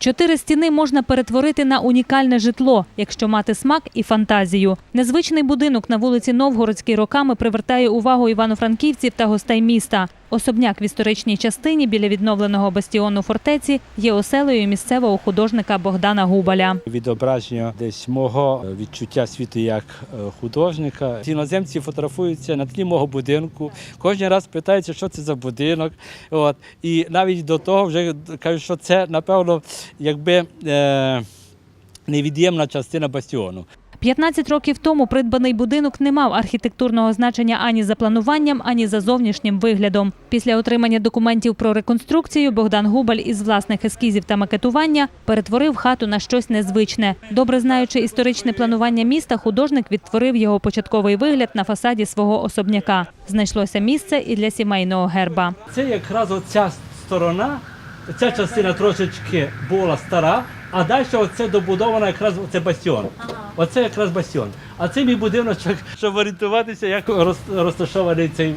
Чотири стіни можна перетворити на унікальне житло, якщо мати смак і фантазію. Незвичний будинок на вулиці Новгородській роками привертає увагу івано-франківців та гостей міста. Особняк в історичній частині біля відновленого бастіону фортеці є оселею місцевого художника Богдана Губаля. відображення десь мого е, відчуття світу як е, художника. Іноземці фотографуються на тлі мого будинку. Кожен раз питаються, що це за будинок. От. І навіть до того вже кажуть, що це, напевно, якби е, невід'ємна частина бастіону. 15 років тому придбаний будинок не мав архітектурного значення ані за плануванням, ані за зовнішнім виглядом. Після отримання документів про реконструкцію Богдан Губаль із власних ескізів та макетування перетворив хату на щось незвичне. Добре знаючи історичне планування міста, художник відтворив його початковий вигляд на фасаді свого особняка. Знайшлося місце і для сімейного герба. Це якраз оця сторона, ця частина трошечки була стара, а далі оце добудовано якраз оце бастіон. Оце якраз басіон, А це мій будиночок, щоб орієнтуватися, як розташований цей е,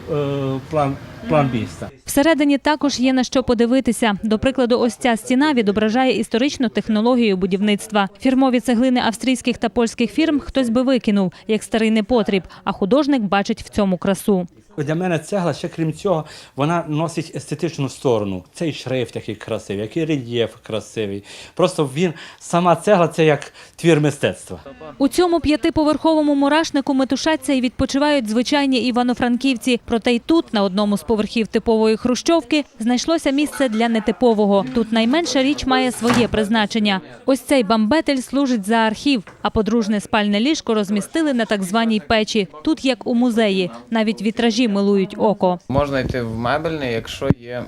план, план міста. Всередині також є на що подивитися. До прикладу, ось ця стіна відображає історичну технологію будівництва. Фірмові цеглини австрійських та польських фірм хтось би викинув як старий непотріб, а художник бачить в цьому красу. Для мене цегла, ще крім цього, вона носить естетичну сторону. Цей шрифт який красивий, який рельєф красивий. Просто він, сама цегла це як твір мистецтва. У цьому п'ятиповерховому мурашнику метушаться і відпочивають звичайні івано-франківці. Проте й тут, на одному з поверхів типової хрущовки, знайшлося місце для нетипового. Тут найменша річ має своє призначення. Ось цей бамбетель служить за архів, а подружне спальне ліжко розмістили на так званій печі. Тут як у музеї, навіть вітражі милують око. Можна йти в мебельний, якщо є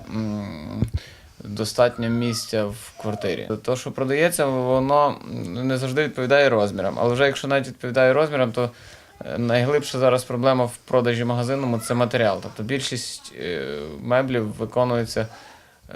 достатньо місця в квартирі. То, що продається, воно не завжди відповідає розмірам. Але вже якщо навіть відповідає розмірам, то е, найглибша зараз проблема в продажі магазинному це матеріал. Тобто більшість е, меблів виконується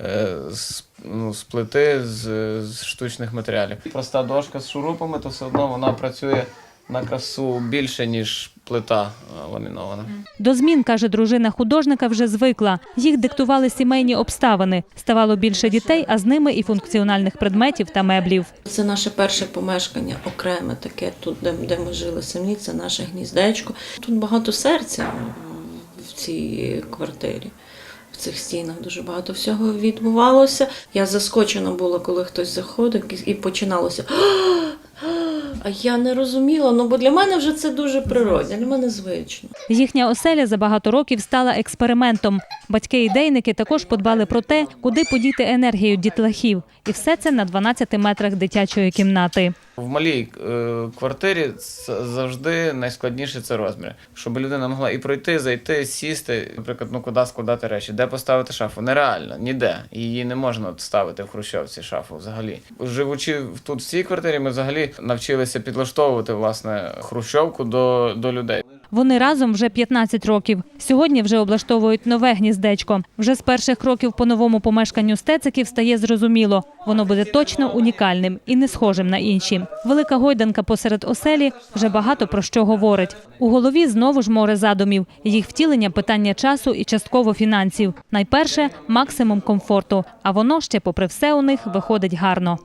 е, з, ну, з плити з, з штучних матеріалів. Проста дошка з шурупами, то все одно вона працює на красу більше, ніж плита е, ламінована. До змін, каже дружина художника, вже звикла. Їх диктували сімейні обставини. Ставало більше дітей, а з ними і функціональних предметів та меблів. Це наше перше помешкання, окреме таке, тут, де, де ми жили самі, це наше гніздечко. Тут багато серця в цій квартирі. В цих стінах дуже багато всього відбувалося. Я заскочена була, коли хтось заходив, і починалося. А я не розуміла, ну бо для мене вже це дуже природне, для мене звично. Їхня оселя за багато років стала експериментом. Батьки-ідейники також подбали про те, куди подіти енергію дітлахів. І все це на 12 метрах дитячої кімнати. В малій е, квартирі завжди найскладніше це розміри. Щоб людина могла і пройти, зайти, сісти, наприклад, ну куди складати речі, де поставити шафу. Нереально, ніде. Її не можна ставити в хрущовці шафу взагалі. Живучи в- тут в цій квартирі, ми взагалі навчилися підлаштовувати власне хрущовку до, до людей. Вони разом вже 15 років. Сьогодні вже облаштовують нове гніздечко. Вже з перших кроків по новому помешканню стециків стає зрозуміло. Воно буде точно унікальним і не схожим на інші. Велика гойданка посеред оселі вже багато про що говорить. У голові знову ж море задумів. Їх втілення питання часу і частково фінансів. Найперше максимум комфорту. А воно ще, попри все, у них виходить гарно.